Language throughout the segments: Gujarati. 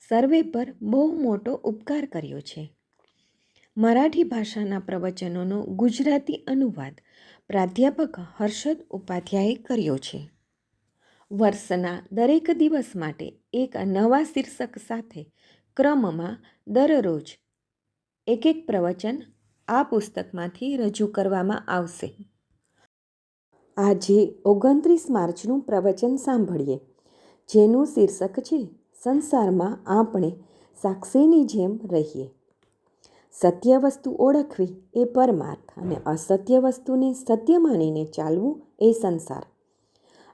સર્વે પર બહુ મોટો ઉપકાર કર્યો છે. મરાઠી ભાષાના પ્રવચનોનો ગુજરાતી અનુવાદ પ્રાધ્યાપક હર્ષદ ઉપાધ્યાયે કર્યો છે. વર્ષના દરેક દિવસ માટે એક નવા શીર્ષક સાથે ક્રમમાં દરરોજ એક એક પ્રવચન આ પુસ્તકમાંથી રજૂ કરવામાં આવશે. આજે ઓગણત્રીસ માર્ચનું પ્રવચન સાંભળીએ. જેનું શીર્ષક છે સંસારમાં આપણે સાક્ષીની જેમ રહીએ. સત્ય વસ્તુ ઓળખવી એ પરમાર્થ અને અસત્ય વસ્તુને સત્ય માનીને ચાલવું એ સંસાર.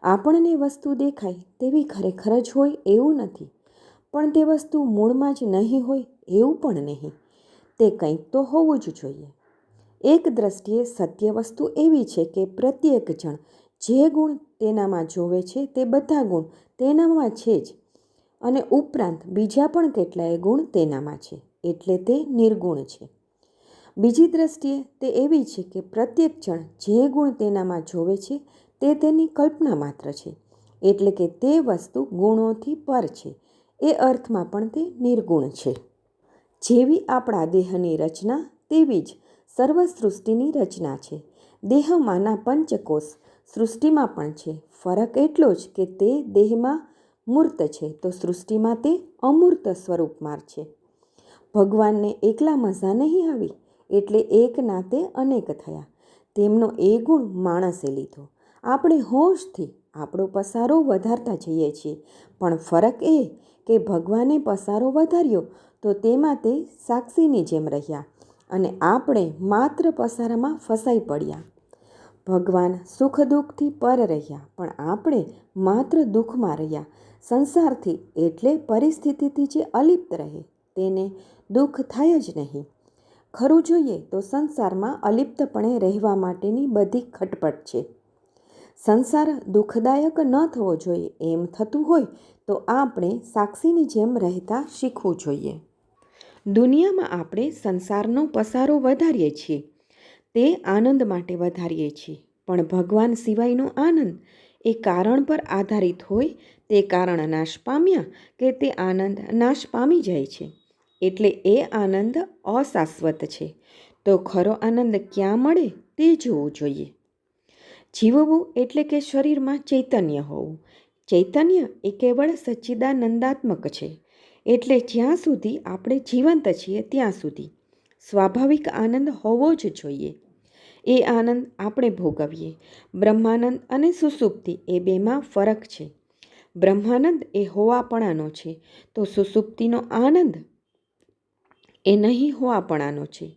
આપણને વસ્તુ દેખાય તેવી ખરેખર જ હોય એવું નથી, પણ તે વસ્તુ મૂળમાં જ નહીં હોય એવું પણ નહીં. તે કંઈક તો હોવું જ જોઈએ. એક દ્રષ્ટિએ સત્ય વસ્તુ એવી છે કે પ્રત્યેક જણ જે ગુણ તેનામાં જોવે છે તે બધા ગુણ તેનામાં છે જ. અને ઉપરાંત બીજા પણ કેટલાય ગુણ તેનામાં છે, એટલે તે નિર્ગુણ છે. બીજી દ્રષ્ટિએ તે એવી છે કે પ્રત્યેક જણ જે ગુણ તેનામાં જોવે છે, તે તેની કલ્પના માત્ર છે, એટલે કે તે વસ્તુ ગુણોથી પર છે, એ અર્થમાં પણ તે નિર્ગુણ છે. જેવી આપણા દેહની રચના, તેવી જ સર્વ સૃષ્ટિની રચના છે. દેહમાંના પંચકોષ સૃષ્ટિમાં પણ છે. ફરક એટલો જ કે તે દેહમાં મૂર્ત છે, તો સૃષ્ટિમાં તે અમૂર્ત સ્વરૂપમાં છે. ભગવાનને એકલા મજા નહીં આવી, એટલે એક નાતે અનેક થયા. તેમનો એ ગુણ માણસે લીધો. આપણે હોશથી આપણો પસારો વધારતા જઈએ છીએ. પણ ફરક એ કે ભગવાને પસારો વધાર્યો, તો તેમાં તે સાક્ષીની જેમ રહ્યા અને આપણે માત્ર પસારામાં ફસાઈ પડ્યા. ભગવાન સુખ દુઃખથી પર રહ્યા, પણ આપણે માત્ર દુઃખમાં રહ્યા. સંસારથી એટલે પરિસ્થિતિથી જે અલિપ્ત રહે, તેને દુઃખ થાય જ નહીં. ખરું જોઈએ તો સંસારમાં અલિપ્તપણે રહેવા માટેની બધી ખટપટ છે. સંસાર દુઃખદાયક ન થવો જોઈએ, એમ થતું હોય તો આપણે સાક્ષીની જેમ રહેતા શીખવું જોઈએ. દુનિયામાં આપણે સંસારનો પસારો વધારીએ છીએ. તે આનંદ માટે વધારીએ છીએ, પણ ભગવાન સિવાયનો આનંદ એ કારણ પર આધારિત હોય, તે કારણ નાશ પામ્યા કે તે આનંદ નાશ પામી જાય છે. એટલે એ આનંદ અશાશ્વત છે. તો ખરો આનંદ ક્યાં મળે તે જોવું જોઈએ. જીવવું એટલે કે શરીરમાં ચૈતન્ય હોવું. ચૈતન્ય એ કેવળ સચ્ચિદાનંદાત્મક છે. એટલે જ્યાં સુધી આપણે જીવંત છીએ ત્યાં સુધી. સ્વાભાવિક આનંદ હોવો જ જોઈએ. એ આનંદ આપણે ભોગવીએ. બ્રહ્માનંદ અને સુસુપ્તિ એ બેમાં ફરક છે. બ્રહ્માનંદ એ હોવાપણાનો છે. તો સુસુપ્તિનો આનંદ એ નહીં હોવાપણાનો છે.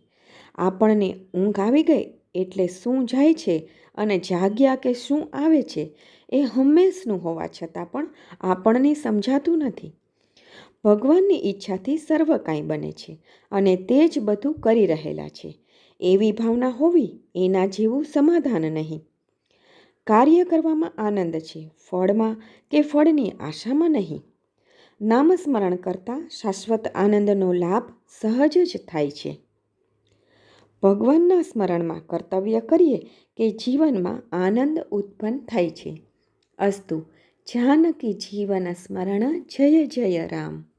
આપણને ઊંઘ આવી ગઈ એટલે શું જાય છે અને જાગ્યા કે શું આવે છે એ હંમેશનું હોવા છતાં પણ આપણને સમજાતું નથી. ભગવાનની ઈચ્છાથી સર્વ કાંઈ બને છે અને તે જ બધું કરી રહેલા છે. એવી ભાવના હોવી એના જેવું સમાધાન નહીં. કાર્ય કરવામાં આનંદ છે ફળમાં કે ફળની આશામાં નહીં. નામસ્મરણ કરતાં શાશ્વત આનંદનો લાભ સહજ જ થાય છે. ભગવાનના સ્મરણમાં કર્તવ્ય કરીએ કે જીવનમાં આનંદ ઉત્પન્ન થાય છે. અસ્તુ, જાનકી જીવન સ્મરણ, જય જય રામ.